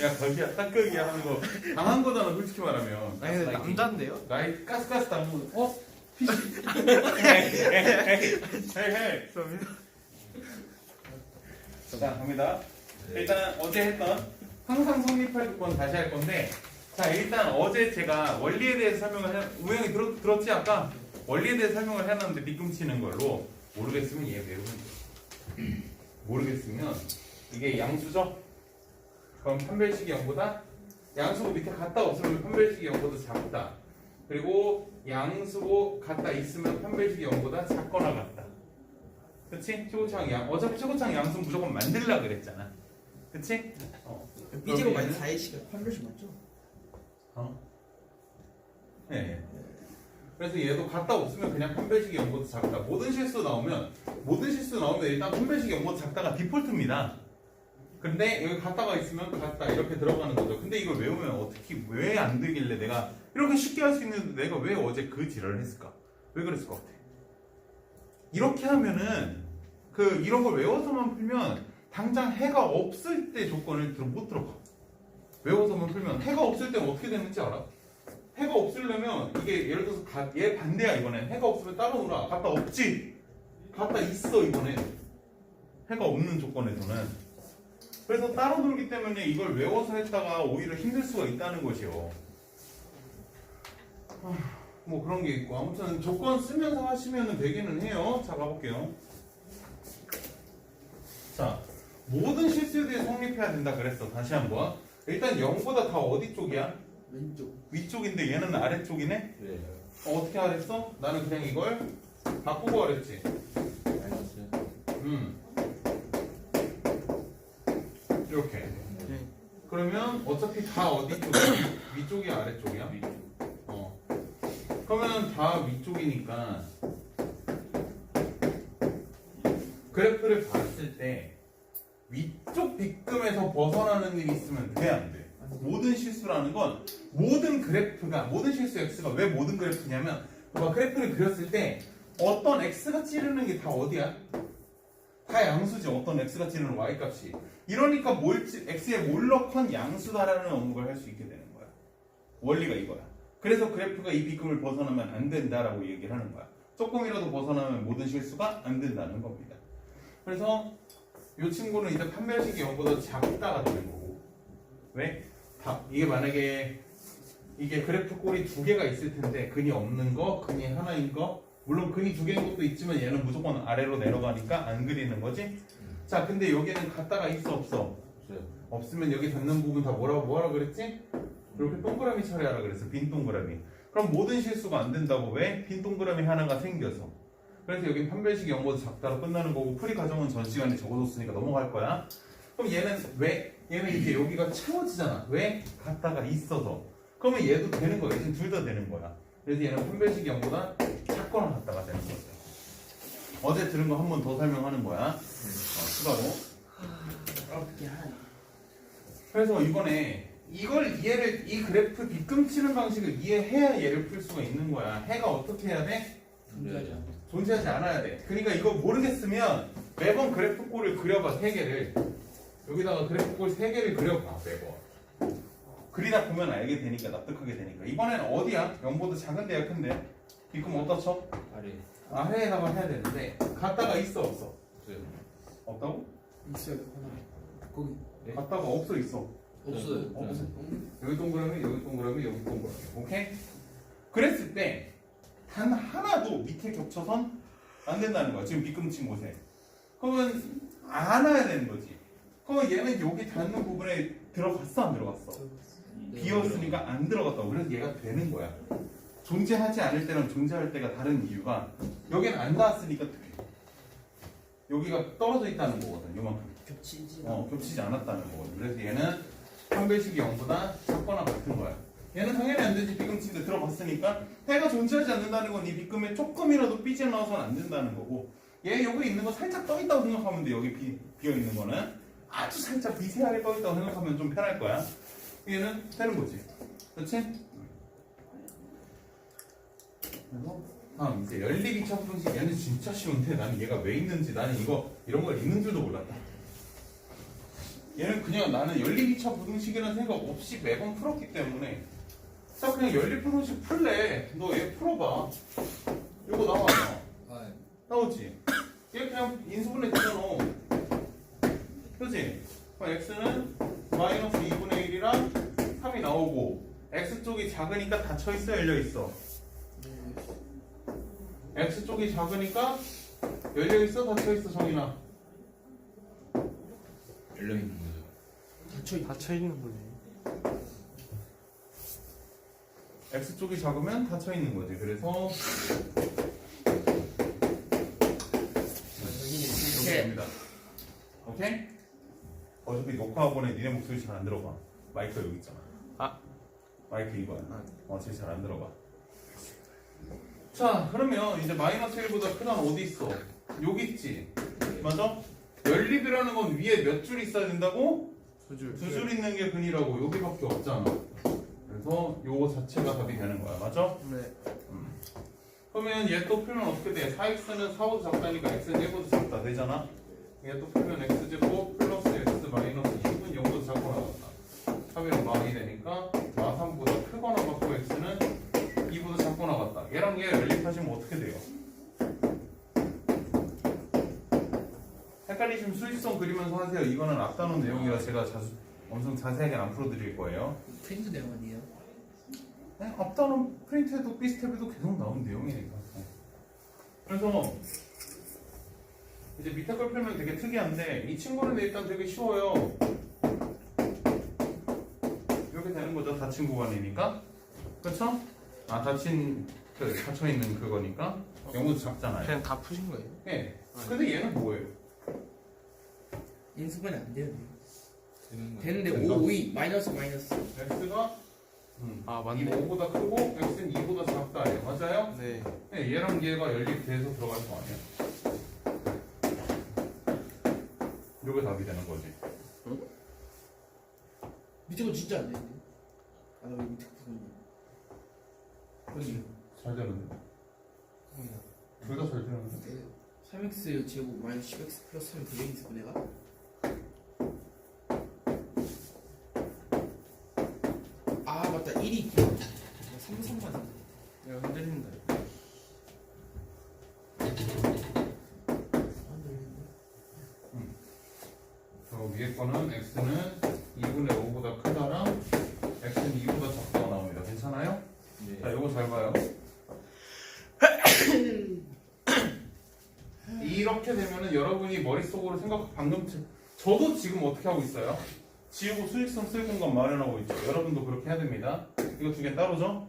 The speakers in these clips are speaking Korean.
야 거기야. 딱거기야 하는 거. 당한 거잖아 솔직히 말하면. 아니 근데 남자인데요? 나이 가스가스 거. 어? 피시. 그러면 자 갑니다. 일단 어제 했던 항상 성립할 조건 다시 할 건데 자 일단 어제 제가 원리에 대해서 설명을 해 우영이 들었, 들었지 아까? 원리에 대해서 설명을 해놨는데 뒤꿈치는 걸로 모르겠으면 얘 외우면 돼. 모르겠으면 이게 양수죠 그럼 판별식이 0보다 양수고 밑에 같다 없으면 판별식이 0보다 작다 그리고 양수고 같다 있으면 판별식이 0보다 작거나 같다 그치? 최고창 양 어차피 최고창 양수 무조건 만들라 그랬잖아 그치? 어. 그러면은- 많이 사이시가 판별식 맞죠? 어? 네. 그래서 얘도 같다 없으면 그냥 판별식이 0보다 작다. 모든 실수 나오면 모든 실수 나오면 일단 판별식이 0보다 작다가 디폴트입니다. 근데 여기 같다가 있으면 같다 이렇게 들어가는 거죠. 근데 이걸 외우면 어떻게 왜 안 되길래 내가 이렇게 쉽게 할 수 있는데 내가 왜 어제 그 지랄을 했을까? 왜 그랬을 것 같아? 이렇게 하면은 그 이런 걸 외워서만 풀면 당장 해가 없을 때 조건을 못 들어가. 외워서만 풀면 해가 없을 때는 어떻게 되는지 알아? 해가 없으려면 이게 예를 들어서 가- 얘 반대야 이번엔 해가 없으면 놀아 갔다 없지 갔다 있어 이번엔 해가 없는 조건에서는 그래서 따로 놀기 때문에 이걸 외워서 했다가 오히려 힘들 수가 있다는 것이요 아, 뭐 그런 게 있고 아무튼 조건 쓰면서 하시면 되기는 해요 자 가볼게요 자 모든 실수에 대해 성립해야 된다 그랬어 다시 한번 일단 0보다 다 어디 쪽이야? 왼쪽 위쪽인데 얘는 아래쪽이네? 네. 어, 어떻게 하랬어? 나는 그냥 이걸 바꾸고 하랬지. 마이너스. 음. 이렇게. 네. 그러면 어차피 다 어디 쪽이야? 위쪽이 아래쪽이야? 어. 그러면 다 위쪽이니까 그래프를 봤을 때 위쪽 빗금에서 벗어나는 일이 있으면 돼, 안 돼? 모든 실수라는 건 모든 그래프가 모든 실수 x가 왜 모든 그래프냐면 봐봐 그래프를 그렸을 때 어떤 x가 찌르는 게 다 어디야? 다 양수지 어떤 x가 찌르는 y 값이. 이러니까 뭘 찌- x의 몰러컨 양수다라는 언급을 할수 있게 되는 거야. 원리가 이거야. 그래서 그래프가 이 비금을 벗어나면 안 된다라고 얘기를 하는 거야. 조금이라도 벗어나면 모든 실수가 안 된다는 겁니다. 그래서 이 친구는 이제 판별식이 0보다 작다가 되는 거고. 왜? 다 이게 만약에 이게 그래프 꼴이 두 개가 있을 텐데 근이 없는 거, 근이 하나인 거 물론 근이 두 개인 것도 있지만 얘는 무조건 아래로 내려가니까 안 그리는 거지 자 근데 여기는 갖다가 있어 없어. 없으면 여기 닿는 부분 다 뭐라고 뭐라 그랬지? 이렇게 동그라미 처리하라 그랬어 빈 동그라미 그럼 모든 실수가 안 된다고 왜? 빈 동그라미 하나가 생겨서 그래서 여기 판별식이 0보다 작다로 끝나는 거고 풀이 과정은 전 시간에 적어뒀으니까 넘어갈 거야 그럼 얘는 왜? 얘는 이제 여기가 채워지잖아 왜? 갖다가 있어서 그러면 얘도 되는 거야 지금 둘다 되는 거야 그래서 얘는 판별식이 0보다 작거나 같다가 되는 거죠 어제 들은 거 한 번 더 설명하는 거야 어, 추가로 야 그래서 이번에 이걸 이해를 이 그래프 빗금치는 방식을 이해해야 얘를 풀 수가 있는 거야. 해가 어떻게 해야 돼? 존재하지 않아 존재하지 않아야 돼. 그러니까 이거 모르겠으면 매번 그래프 꼴을 그려봐 세 개를 여기다가 그래프 꼴세 개를 그려봐 매번. 그리다 보면 알게 되니까 납득하게 되니까 이번엔 어디야? 0보다 작은데야 큰데? 빗금 어디다 쳐? 아래. 아래에다가 해야 되는데 갔다가 있어 없어? 없어요. 없다고? 있어요 하나 거기 네. 갔다가 없어 있어? 없어요 없어. 여기 동그라미, 여기 동그라미, 여기 동그라미. 오케이? 그랬을 때 단 하나도 밑에 겹쳐선 안 된다는 거야. 지금 빗금친 곳에. 그러면 안 와야 되는 거지. 그러면 얘는 여기 닿는 부분에 들어갔어, 안 들어갔어? 비었으니까 안 들어갔다고. 그래서 얘가 되는 거야. 존재하지 않을 때랑 존재할 때가 다른 이유가 여기는 안 닿았으니까 돼. 여기가 떨어져 있다는 거거든, 요만큼. 겹치지 어, 겹치지 않았다는 거거든. 그래서 얘는 판별식이 0보다 작거나 같은 거야. 얘는 당연히 안 되지. 비금치인데 들어갔으니까 해가 존재하지 않는다는 건 이 비금에 조금이라도 삐져나와서는 안 된다는 거고 얘 여기 있는 거 살짝 떠 있다고 생각하면 돼. 여기 비, 비어 있는 거는 아주 살짝 미세하게 떠 있다고 생각하면 좀 편할 거야. 얘는 되는 거지. 그렇지? 그래서 다음 이제 열리기 첫 방식 얘는 진짜 쉬운데 나는 얘가 왜 있는지 나는 이거 이런 걸 있는 줄도 몰랐다. 얘는 그냥 나는 연립이차 부등식이라는 생각 없이 매번 풀었기 때문에 자 그냥 연립 부등식 풀래 너 얘 풀어봐 이거 나와 아, 나오지 얘 그냥 인수분해 되잖아 그지? 그럼 x는 마이너스 2분의 1이랑 3이 나오고 x 쪽이 작으니까 닫혀있어 열려있어 네. X 쪽이 작으니까 열려있어 닫혀있어 정인아 열려 있는 거죠. 닫혀 닫혀 있는 거네. x 쪽이 작으면 닫혀 있는 거지. 그래서 이렇게 네. 됩니다. 오케이? 어차피 녹화학원에 니네 목소리 잘 안 들어가. 마이크 여기 있잖아. 아. 마이크 이거야. 아. 어, 제일 잘 안 들어가. 자, 그러면 이제 마이너스 1보다 큰한 어디 있어? 여기 있지. 맞아? 연립이라는 건 위에 몇 줄 있어야 된다고? 두 줄. 두 줄 있는 게 근이라고 여기밖에 없잖아. 그래서 요거 자체가 답이 되는 거야. 맞아? 네. 그러면 얘 또 풀면 어떻게 돼? 4x는 4보다 작다니까 x는 1보다 작다 되잖아? 얘 또 풀면 x제곱 플러스 x 마이너스 6은 0보다 작고 나갔다. 합의는 마이 되니까 마3보다 크거나 같고 x는 2보다 작고 나갔다. 연립하시면 어떻게 돼요? 헷갈리시면 수직선 그리면서 하세요. 이거는 앞단원 내용이라 제가 자주 엄청 자세하게 안 풀어드릴 거예요. 프린트 내용 아니에요? 네, 앞단은 프린트해도 비스텝에도 계속 나온 내용이니까. 네. 그래서 이제 밑에 걸 풀면 되게 특이한데 이 친구는 일단 되게 쉬워요. 이렇게 되는 거죠. 닫힌 구간이니까. 그렇죠? 아 닫힌 그 닫혀 있는 그거니까 영어도 작잖아요. 그냥 다 푸신 거예요? 예. 근데 얘는 뭐예요? 인수분해 안 돼요. 되는 거. 되는데 된다. 5, 5, 마이너스 마이너스. x가 음, 아 이 맞네. 5보다 크고 x는 2보다 작다예요. 맞아요? 네. 네, 얘랑 얘가 연립돼서 들어갈 거 아니야? 이게 답이 되는 거지. 밑에 거 진짜 안 되는데. 아, 나왜 밑에 거 보고 있냐. 잘 되는데. 둘 다 잘 되는데. 3x 제곱 마이너스 10x 플러스 3이 되게 있어 내가? 아 맞다 1이 3, 3 맞았네 내가 흔들린다. 저 위에 거는 x는 2분의 5보다 크다랑 x는 2보다 작다가 나옵니다. 괜찮아요? 네. 자, 요거 잘 봐요. 이렇게 되면은 여러분이 머릿속으로 생각 방금 지- 저도 지금 어떻게 하고 있어요? 지우고 수익성 쓸 공간 마련하고 있죠. 여러분도 그렇게 해야 됩니다. 이거 두 개 따로죠?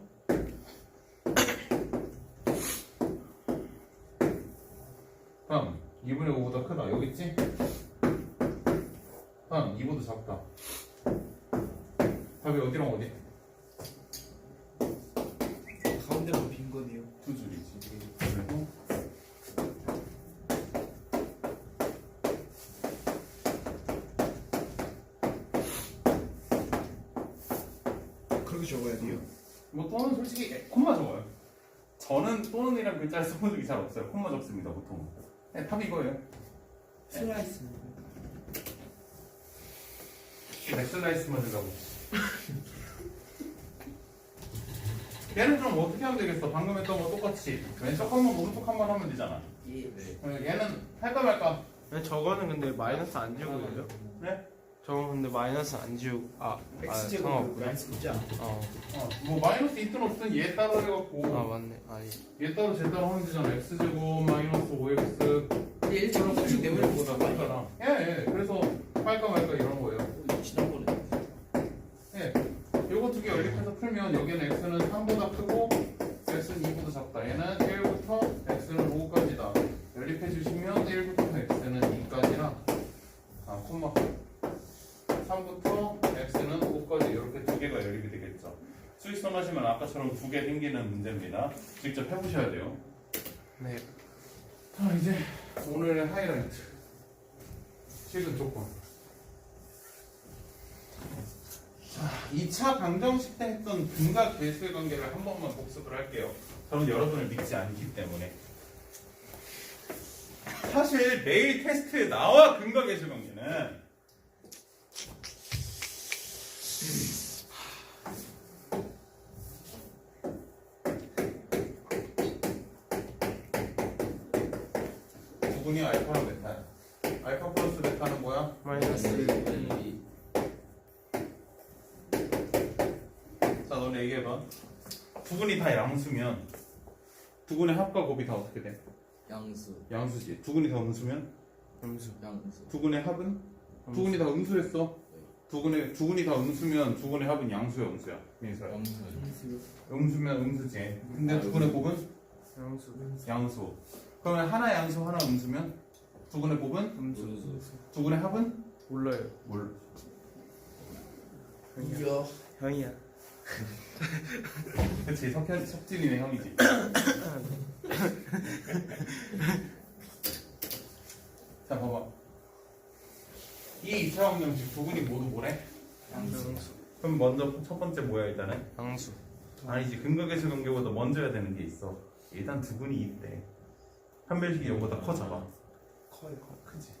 다음 2분의 5보다 크다. 여기 있지? 다음 2보다 작다. 답이 어디랑 어디? 가운데만 빈 거네요 두 줄이지. 그리고 그렇게 적어야 돼요? 뭐 또는 솔직히 콤마 적어요. 저는 또는이란 글자를 써본 적이 잘 없어요. 콤마 적습니다 보통. 네, 답이 이거예요. 슬라이스 백슬라이스 만 들어가고. 얘는 그럼 어떻게 하면 되겠어? 방금 했던 거 똑같이 왼쪽 한 번, 오른쪽 한 번 하면 되잖아. 예 네. 어, 얘는 할까 말까? 근데 저거는 근데 마이너스 안 지우고 그래요? 네? 저건 근데 마이너스 안 지우고 아, 아 x 제곱 상관없구나. 마이너스 숫자 어. 어, 뭐 마이너스 있든 없든 얘 따로 해갖고 아 맞네. 아니. 얘 따로 쟤 따로 하면 되잖아. x 제곱 마이너스 5x 근데 1제곱 공식 내보내는 보다 거다 아니야? 크다랑. 예, 예. 그래서 할까 말까 이런 거예요. 어, 지난번에 예. 요거 두 개 연립해서 풀면 여기는 x는 3보다 크고 x는 2보다 작다. 얘는 1부터 x는 5까지다. 연립해 주시면 1부터 x는 2까지랑 아, 콤마 3부터 x는 5까지 이렇게 두 개가 연립이 되겠죠. 수익선 하시면 아까처럼 두 개 생기는 문제입니다. 직접 해보셔야 돼요. 네. 자, 이제 오늘의 하이라이트. 실근 조건. 자, 2차 방정식 때 했던 근과 계수의 관계를 한 번만 복습을 할게요. 저는 여러분을 믿지 않기 때문에. 사실 매일 테스트에 나와 근과 계수 관계는 분이 알파랑 베타야. 알파 플러스 베타는 뭐야? 마이너스 이 자, 너네 얘기해봐. 두분이 다 양수면 두분의 합과 곱이 다 어떻게 돼? 양수 양수지. 두분이 다 음수면 음수 양수 두분의 합은 두분이 다 음수했어. 두분의 두분이 다 음수면 두분의 합은 양수야, 음수야. 민서야. 양수 음수면 음수지. 근데 두분의 곱은 음수 양수. 그러면 하나 양수 하나 음수면 두 분의 곱은 음수 음수 두분의 합은 몰라요 뭘? 이야. 형이야 그치 석현 석진이네 형이지. 자 봐봐. 이 이차원 형식 두 분이 모두 뭐래? 양수 그럼 먼저 첫 번째 뭐야 일단은? 양수 아니지 근거계수 관계보다 먼저 해야 되는 게 있어. 일단 두 분이 있대. 판별식이 이거보다 커져봐. 커요, 커. 크지.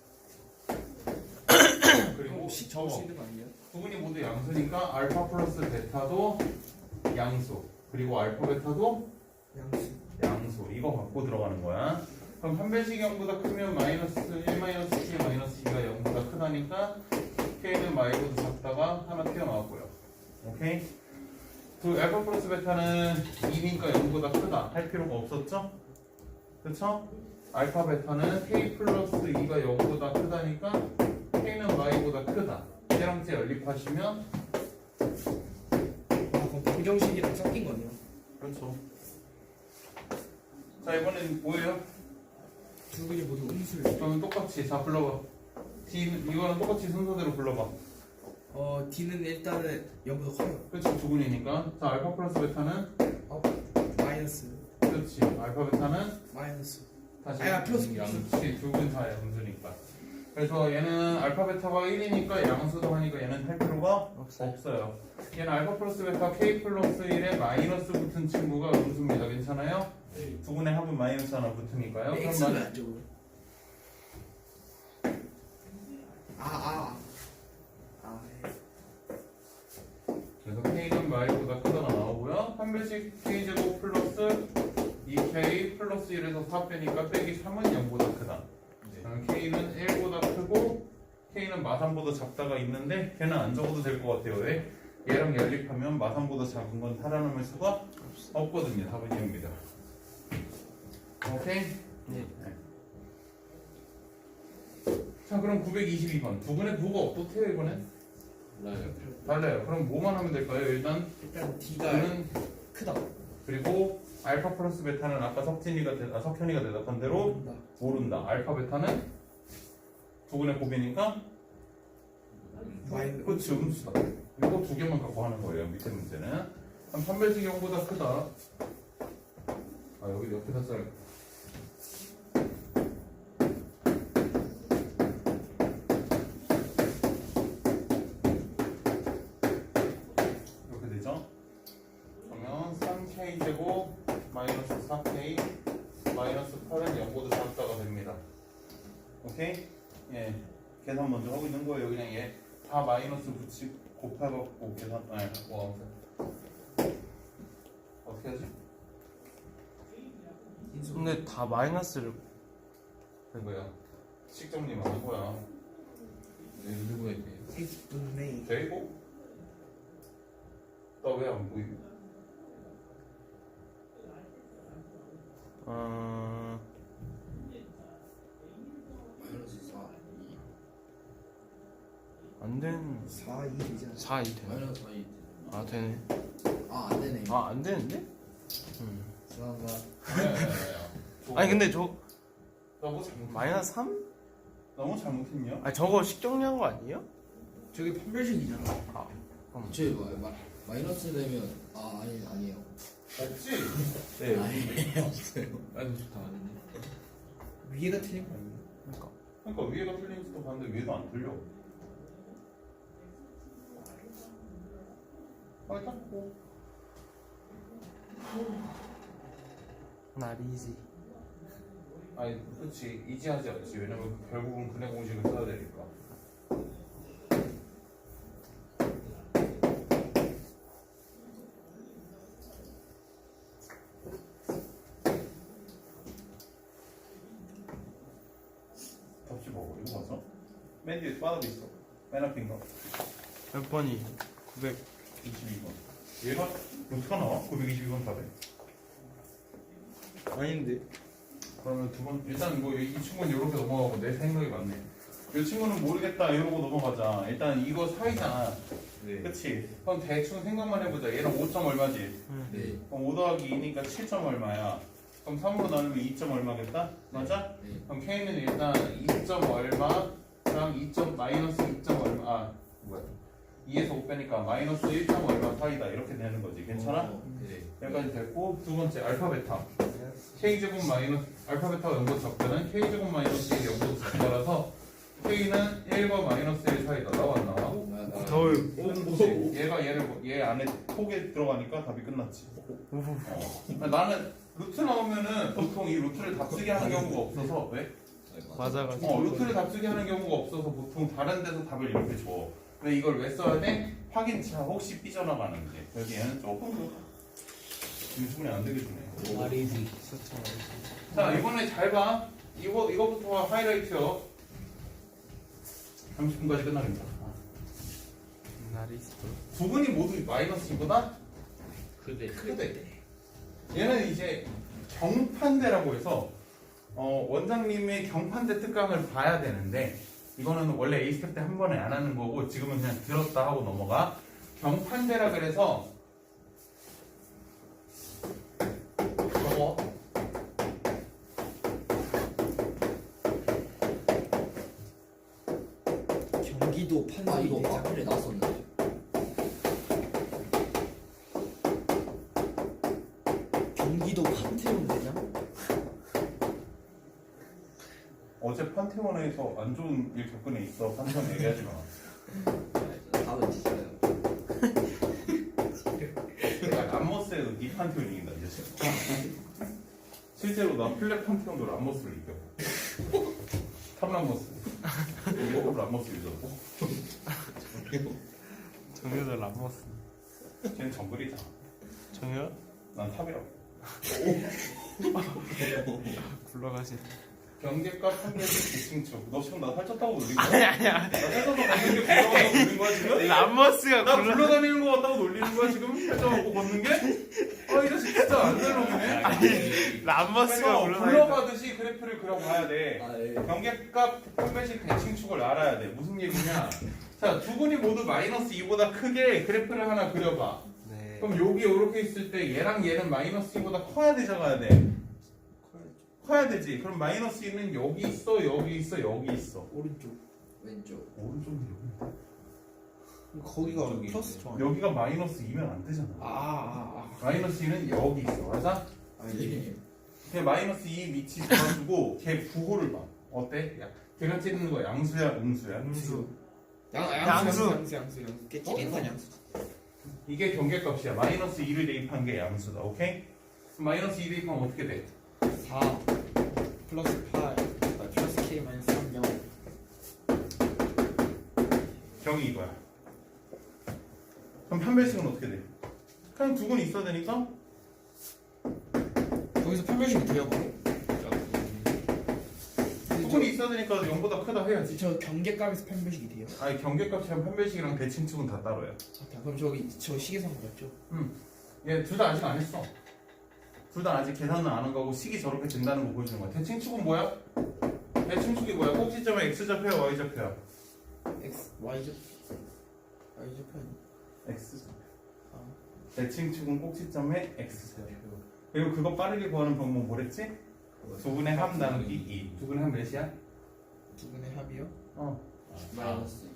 그리고 시 저거 적을 수 있는 거 아니에요? 두 분이 모두 양수니까 알파 플러스 베타도 양수. 그리고 알파 베타도 양수. 양수 이거 갖고 들어가는 거야. 그럼 판별식이 0보다 크면 마이너스 1 마이너스 k 마이너스 2가 0보다 크다니까 k는 마이보다 작다가 하나 튀어나왔고요. 오케이? 그 알파 플러스 베타는 2니까 0보다 크다 할 필요가 없었죠? 그쵸? 알파 베타는 k 플러스 2가 0보다 크다니까 k는 y보다 크다. 쟤랑 쟤 연립하시면 아, 그럼 방정식이랑 섞인 거네요. 그렇죠. 자 이번엔 뭐예요? 두 분이 모두 음수를. 그러면 똑같이 자 불러봐. D 이거는 똑같이 순서대로 불러봐. 어, D는 일단은 0보다 커요. 그렇지 두 분이니까. 자 알파 플러스 베타는 어, 마이너스. 그렇지 알파 베타는 마이너스. 다시 아, 플러스, 플러스. 그렇지 두분 다 양수니까. 그래서 얘는 알파 베타가 1이니까 양수도 하니까 얘는 할 필요가 없어요 없어요. 얘는 알파 플러스 베타 k 플러스 1에 마이너스 붙은 친구가 음수입니다. 괜찮아요? 두 분의 합은 마이너스 하나 붙으니까요. 그럼 X는 마- 안 적어요. 아, 아. 아, 예. 그래서 k는 마이보다 크다가 나오고요. 판별식 k제곱 플러스 2k 플러스 1에서 4 빼니까 빼기 3은 0보다 크다. 그럼 k는 1보다 크고 k는 마삼보다 작다가 있는데 걔는 안 적어도 될 것 같아요. 왜? 얘랑 연립하면 마삼보다 작은 건 살아남을 수가 없거든요. 답은 0입니다. 오케이? 네. 자 그럼 922번 두 분의 부호가 어떻대요 이번엔? 몰라요 달라요. 그럼 뭐만 하면 될까요? 일단 일단 D가 D는 크다. 그리고 알파 플러스 베타는 아까 석진이가 대, 아, 석현이가 대답한 대로 모른다. 모른다. 알파 베타는 두 분의 곱이니까 마이너스. 그렇지 음수다. 이거 두 개만 갖고 하는 거예요. 밑에 문제는 한 판별식 0보다 크다. 아 여기 옆에다 써야 4 마이너스 붙이 곱해갖고 계산 아니 갖고 와보세요 어떻게 하지? 근데 다 마이너스를 된 거야 식정리 맞는 거야 네, 누구야 이게 분의 되고? 나왜안 보이고? 어... 안 되는 4, 2 되잖아. 4, 2 2 되네 마이너스 4 2 아 되네 아 안 되네 아 안 되는데? 음. 죄송합니다 야야야야. 아니 근데 저 너무 잘못 마이너스 3? 너무 잘못했냐? 아니 저거 식정리한 거 아니에요? 저게 판별식이잖아. 저 마, 마, 마이너스 되면 아 아니 아니에요 없지? 네 아니에요 없어요 마이너스 다 아니네 위에가 틀린 거 아니에요? 그러니까 그러니까 위에가 틀린 수도 봤는데 위에도 안 틀려. 빨리 깎고 Not easy. 아니 그렇지. 이지하지 않지. 왜냐면 결국은 그네 공식을 써야 되니까. 덮치 먹어 이거 봐서 맨 뒤에 바닥에 있어. 맨 앞인 거몇 번이? 900. 22번. 얘가 어떻게 나와? 922번 답에. 아닌데 그러면 두 번, 일단 뭐 이 친구는 이렇게 넘어가고 내 생각이 맞네. 이 친구는 모르겠다 이러고 넘어가자. 일단 이거 사이잖아. 네. 그치? 그럼 대충 생각만 해보자. 얘는 5점 얼마지? 네. 그럼 5 더하기 2니까 7점 얼마야? 그럼 3으로 나누면 2점 얼마겠다? 맞아? 네. 그럼 K는 일단 2점 얼마랑 2점 마이너스 2점 얼마 아 뭐야 2에서 5 빼니까 마이너스 1점 얼마 사이다 이렇게 되는 거지 괜찮아? 어, 네. 여기까지 됐고 두 번째 알파 베타 K제곱 마이너스 알파 베타가 0보다 적다는 K제곱 마이너스 1이 0보다 작다라서 K는 1과 마이너스 1 사이다 나와 안 나와? 나, 나, 더 그치? 얘가 얘를 뭐- 얘 안에 톡에 들어가니까 답이 끝났지 어. 나는 루트 나오면은 보통 이 루트를 답쓰기 하는 경우가 없어서 왜? 맞아가지고 어, 루트를 답쓰기 하는 경우가 없어서 보통 다른 데서 답을 이렇게 줘. 근데 이걸 왜 써야 돼? 확인차 혹시 삐져나가는 게. 여기에는 조금 더 질문이 안 되게 주네. 말이지. 자, 이번에 잘 봐. 이거, 이거부터 하이라이트요. 30분까지 끝나겠다. 나리스트 부분이 모두 마이너스 2보다 그대. 크대. 얘는 이제 경판대라고 해서 어, 원장님의 경판대 특강을 봐야 되는데 이거는 원래 A 스텝 때 한 번에 안 하는 거고 지금은 그냥 들었다 하고 넘어가. 경판대라 그래서 저거. 경기도 판사 아 이거 마플에 나왔었는 판테온에서 안 좋은 일애 있어. 판테온 얘기하지 마. 진짜요. 내가 람머스에도 이 판테온 이긴다 이제 실제로 난 플랫 판테온도 람머스를 이겨 탑람머스. 이거 람머스 유저고. 정효도 람머스. 쟤는 정글이잖아. 정효? 난 탑이라고. 굴러가시 경계값 한 개씩 대칭축 너 지금 나 살쪘다고 놀린 거야? 아니 아니야 나 살쪄서 걷는 게 굴러가다고 놀린 거야 지금? 람머스가 나 굴러 굴러다니는 거 같다고 놀리는 거야 지금? 살쪄 먹고 걷는 게? 아 이 자식 진짜 안될 놈이네 람머스가 그래서 굴러가듯이 그래프를 그려봐야 돼 아 예. 경계값 한 배씩 대칭축을 알아야 돼 무슨 얘기냐 자 두 분이 모두 마이너스 2보다 크게 그래프를 하나 그려봐 네 그럼 여기 이렇게 있을 때 얘랑 얘는 마이너스 2보다 커야 돼 작아야 돼? 커야 되지 그럼 마이너스 2는 여기 있어 여기 있어 여기 있어 오른쪽 왼쪽. 오른쪽은 여기 거기가 저기 플러스 있네. 정 여기가 마이너스 2면 안 되잖아 아아아 마이너스 2는 여기 있어 맞아? 예. 걔 마이너스 2 위치 잡아주고 걔 부호를 봐 어때? 야, 걔가 찍는 거 양수야 음수야? 음수 양, 양수. 양수 양수 양수 깨치 랜선 양수 이게 경계값이야 마이너스 2를 대입한 게 양수다 오케이? 그럼 마이너스 2 대입하면 어떻게 돼? 4 플러스 8 아, 플러스 K 마이너스 3 0 경이 이거야. 그럼 판별식은 어떻게 돼? 그냥 두근 있어야 되니까? 거기서 판별식 돼요 바로? 두 근이 있어야 되니까 0보다 크다 해야지. 저 경계값에서 판별식이 돼요? 아니 경계값이랑 판별식이랑 대칭축은 다 따로야 아, 그럼 저기 저 시계상 맞죠? 얘둘 다 아직 안 했어 둘 다 아직 계산은 안 한 거고 식이 저렇게 된다는 거 보여주는 거야 대칭축은 뭐야? 대칭축이 뭐야? 꼭지점에 x좌표야 y좌표야? X Y죠 편 x좌표 아. 대칭축은 꼭지점에 x좌표 그리고 그거 빠르게 구하는 방법 뭐랬지? 두 분의 합 나누기 2. 두 분의 합 몇이야? 두 분의 합이요? 어. 마이너스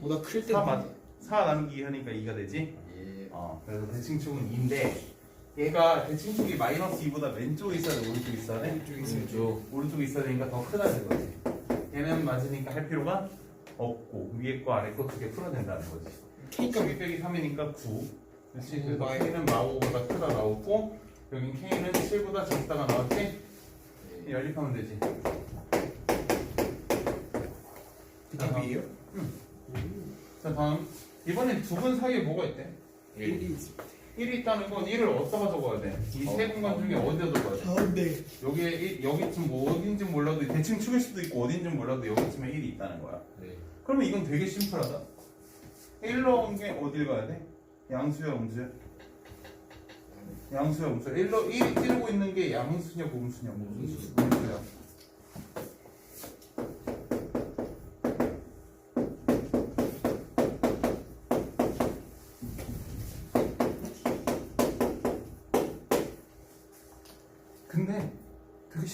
보다 클 때. 사 맞, 4 나누기 2 하니까 2가 되지? 2. 예. 어. 그래서 대칭축은 2인데 얘가 대칭축이 마이너스 2보다 왼쪽에 있어야 돼? 오른쪽에 있어야 돼? 오른쪽에 있어요. 왼쪽. 오른쪽에 있어야 되니까 더 크다 되거지. 얘는 맞으니까 할 필요가 없고 위에 거 아래 거 두 개 풀어낸다는 거지. K값 2 빼기 3이니까 9. 그렇지. 구 그래서 K는 마오보다 크다 나오고 여긴 K는 7보다 작다가 나왔지? 예. 연립하면 되지. 그 답이에요? 자 다음 이번엔 두 분 사이에 뭐가 있대? 1이 있을 때 1이 있다는 건 1을 어디다가 적어야 돼? 이 세 공간 중에 어디다 적어야 돼? 가운데. 여기에 일- 여기쯤 뭐 어딘지 몰라도 대칭 축일 수도 있고 어딘지 몰라도 여기쯤에 1이 있다는 거야. 네. 그러면 이건 되게 심플하다. 1 넣은 게 어딜 가야 돼? 양수야, 음수야? 양수야, 음수야. 1 넣, 1이 찌르고 있는 게 양수냐, 음수냐? 음수. 음수야.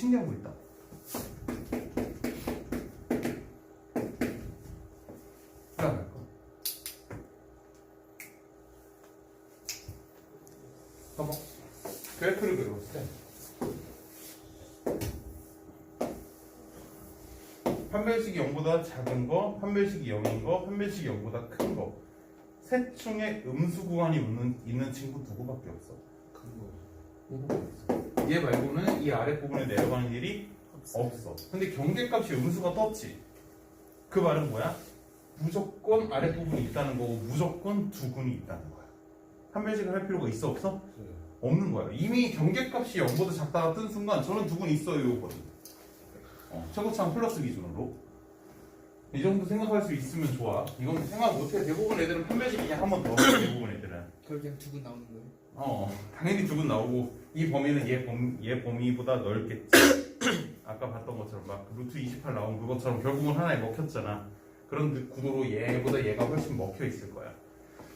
신기한 거 있다. 판별식이 0보다 작은 거, 판별식이 0인 거, 판별식이 0보다 큰 거. 셋 중에 음수 구간이 있는, 친구 누구밖에 없어. 얘 말고는 이 아랫부분에 내려가는 일이 없어. 근데 경계값이 음수가 떴지. 그 말은 뭐야? 무조건 아랫부분이 있다는 거고 무조건 두 군이 있다는 거야. 판별식을 할 필요가 있어 없어? 없는 거야. 이미 경계값이 0보다 작다가 뜬 순간 저는 두 군이 있어요. 거든. 어, 최고차는 플러스 기준으로. 이 정도 생각할 수 있으면 좋아. 이건 생각 못해. 대부분 애들은 판별식 그냥 한번 더. 해, 대부분 애들은. 그냥 두고 나오는 거예요. 어, 당연히 두분 나오고 이 범위는 얘, 범, 얘 범위보다 넓겠지. 아까 봤던 것처럼 막 루트 28 나온 그것처럼 결국은 하나에 먹혔잖아. 그런 그 구도로 얘보다 얘가 훨씬 먹혀 있을 거야.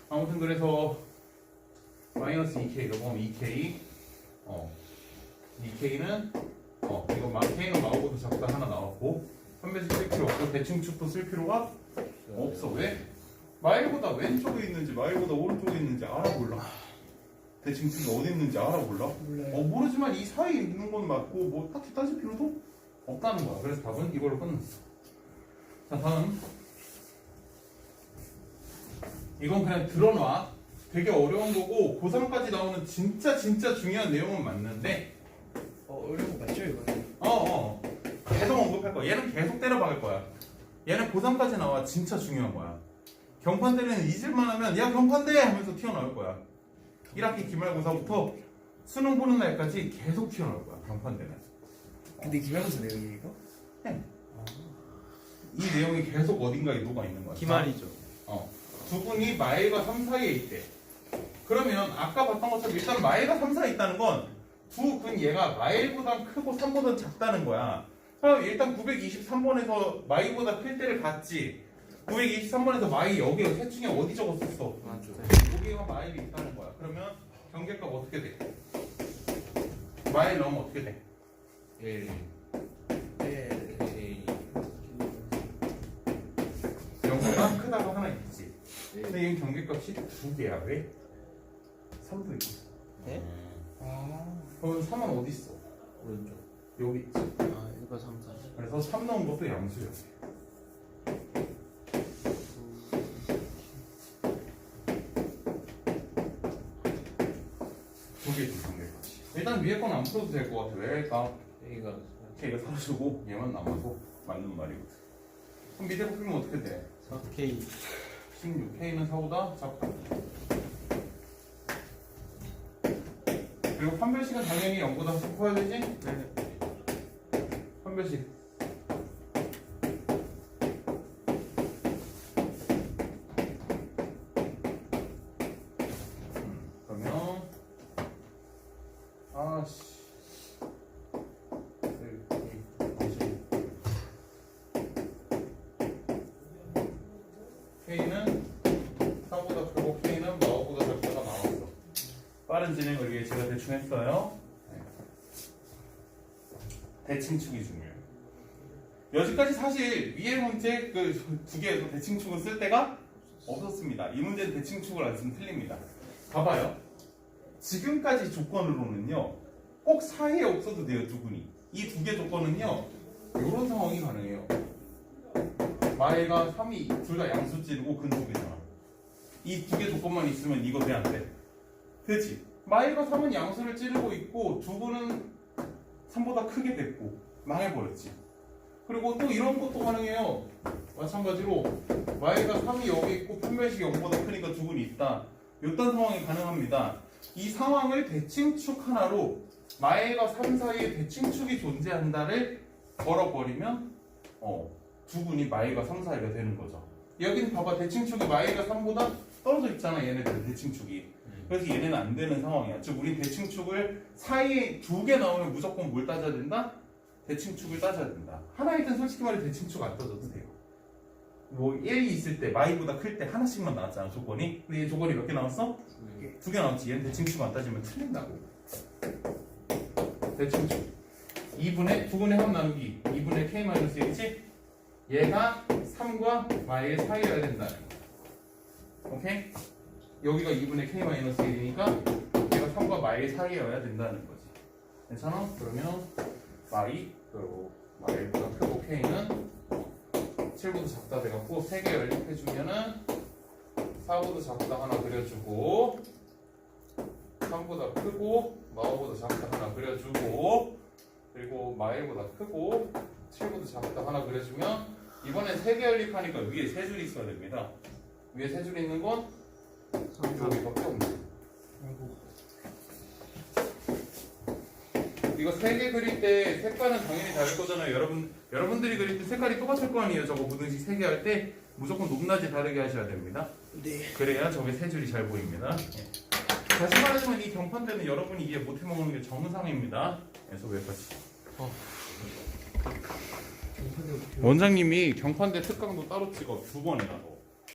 아무튼 그래서 마이너스 2K로 보면 2K, 어, 2K는 어, 이거 막 K는 마오보다 작다 하나 나왔고 선배식 쓸 필요 없고 대칭 축도 쓸 필요가 없어. 왜? 마일보다 왼쪽에 있는지 마일보다 오른쪽에 있는지 알아 몰라. 대칭축이 어디 있는지 알아 몰라. 몰라요. 어 모르지만 이 사이에 있는 건 맞고 뭐 딱히 따질 필요도 없다는 거야. 그래서 답은 이걸로 끝났어. 자 다음 이건 그냥 드러놔. 되게 어려운 거고 고3까지 나오는 진짜 진짜 중요한 내용은 맞는데 어, 어려운 거 맞죠, 이거는? 어 어 계속 언급할 거야. 얘는 계속 때려박을 거야. 얘는 고3까지 나와 진짜 중요한 거야. 경판대는 잊을만 하면 야 경판대 하면서 튀어나올 거야. 1학기 기말고사부터 수능 보는 날까지 계속 튀어나올 거야. 경판대는. 근데 기말고사 내용이 이거? 이 내용이 계속 어딘가에 녹아 있는 거야. 기말이죠. 어. 두 분이 마일과 3 사이에 있대. 그러면 아까 봤던 것처럼 일단 마일과 3 사이에 있다는 건두근 얘가 마일보다 크고 3보다 작다는 거야. 그럼 일단 923번에서 마일보다 클 때를 봤지. 923번에서 마일 여기 셋 중에 어디 적었었어? 맞죠. 여기가 마일이 있다는 거야. 그러면 경계값 어떻게 돼? 마일 넣으면 어떻게 돼? 1, 네. 1, 영보다 크다고 하나 있지. 네. 근데 얘는 경계값이 두 개야. 왜? 3도 있고. 네? 아, 그러면 3은 어디 있어? 오른쪽. 여기 있지. 아, 1과 3, 4. 그래서 3 넣은 것도 양수야. 안 풀어도 될 것 같아. 왜일까? A가 K가 사라지고 얘만 남아서 맞는 말이거든. 그럼 밑에 거 풀면 어떻게 돼? 4K. 16. K는 4보다 작다. 그리고 판별식은 당연히 0보다 커야 되지? 네. 판별식. K는 4보다 크고 K는 마오보다 작다가 나왔어. 빠른 진행을 위해 제가 대충 했어요. 네. 대칭축이 중요해요. 여기까지 사실 위에 문제 그 두 개에서 대칭축을 쓸 때가 없었습니다. 이 문제는 대칭축을 안 쓰면 틀립니다. 봐봐요. 지금까지 조건으로는요, 꼭 사이에 없어도 돼요, 두 분이. 이 두 개 조건은요, 이런 상황이 가능해요. 마이가 3이 둘 다 양수 찌르고 근두 개잖아. 이 두 개 조건만 있으면 이거 돼, 안 돼? 되지. 마이가 3은 양수를 찌르고 있고, 두 분은 3보다 크게 됐고, 망해버렸지. 그리고 또 이런 것도 가능해요. 마찬가지로 y가 3이 여기 있고 판별식이 0보다 크니까 두 분이 있다. 이딴 상황이 가능합니다. 이 상황을 대칭축 하나로 마일과 3 사이에 대칭축이 존재한다를 걸어버리면 어, 두 분이 마일과 3 사이가 되는 거죠. 여기는 봐봐 대칭축이 마일과 3보다 떨어져 있잖아 얘네들 대칭축이. 그래서 얘네는 안 되는 상황이야. 즉 우리 대칭축을 사이에 두 개 나오면 무조건 뭘 따져야 된다? 대칭축을 따져야 된다. 하나이든 솔직히 말해 대칭축 안 따져도 돼요. 뭐 1이 있을 때 마이보다 클 때 하나씩만 나왔잖아 조건이. 근데 얘 조건이 몇 개 나왔어? 두 개 나왔지. 얘는 대칭축 안 따지면 틀린다고. 대칭축. 2분의 9분의 합 나누기 2분의 k-1이지 얘가 3과 마의 사이여야 된다. 오케이? 여기가 2분의 k-1이니까 얘가 3과 마의 사이여야 된다는 거지. 괜찮아? 그러면 마이 그리고 마이보다 크고 k는 7보다 작다 돼갖고 3개 연립해주면은 4보다 작다 하나 그려주고 3보다 크고 마오보다 작다 하나 그려주고 그리고 마일보다 크고 7보다 작다 하나 그려주면 이번엔 3개 연립하니까 위에 세 줄이 있어야 됩니다 위에 세줄 있는 건 여기밖에 없네 이거 세 개 그릴 때 색깔은 당연히 다를 거잖아요 여러분, 여러분들이 그릴 때 색깔이 똑같을 거 아니에요 저거 무등식 세 개 할 때 무조건 높낮이 다르게 하셔야 됩니다 네. 그래야 저게 세 줄이 잘 보입니다. 예. 다시 말하지만 이 경판대는 여러분이 이해 못해 먹는 게 정상입니다. 그래서 여기까지. 원장님이 경판대 특강도 따로 찍어 두 번이나.